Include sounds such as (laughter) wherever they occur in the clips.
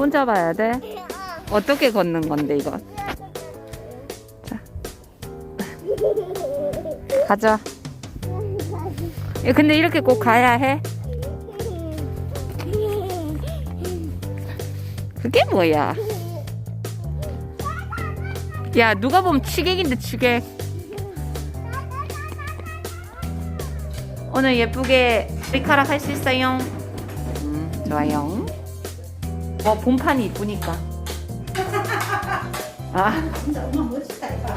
손 잡아야 돼. 어떻게 걷는 건데 이건? 자. 가자. 야, 근데 이렇게 꼭 가야 해? 그게 뭐야? 야 누가 보면 취객인데 취객. 오늘 예쁘게 머리카락 할 수 있어요. 음, 좋아요. 어 본판이 이쁘니까. (laughs) 아 진짜 엄마 멋지다 이봐.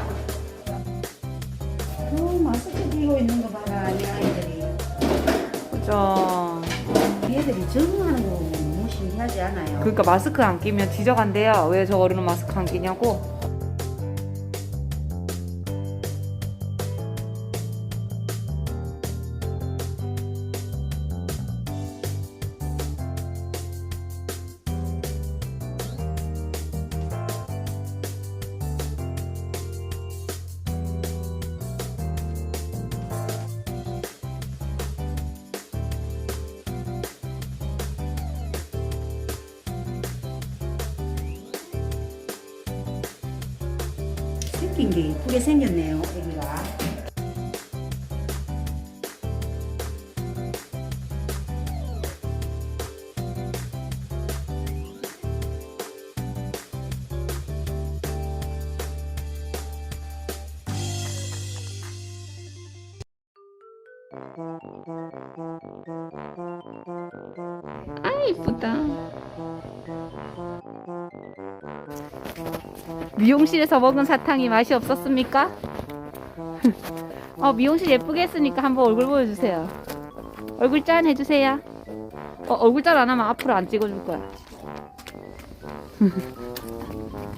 어 마스크 끼고 있는 거 봐라 이 아이들이. 그죠. 얘들이 적응하는 거 너무 신기하지 않아요? 그러니까 마스크 안 끼면 뒤져간대요. 왜 저 어른은 마스크 안 끼냐고. 생긴 게 이쁘게 생겼네요 애기가. 아 이쁘다. 미용실에서 먹은 사탕이 맛이 없었습니까? (laughs) 어 미용실 예쁘게 했으니까 한번 얼굴 보여주세요. 얼굴 짠 해주세요. 어 얼굴 짠 안 하면 앞으로 안 찍어줄 거야. (laughs)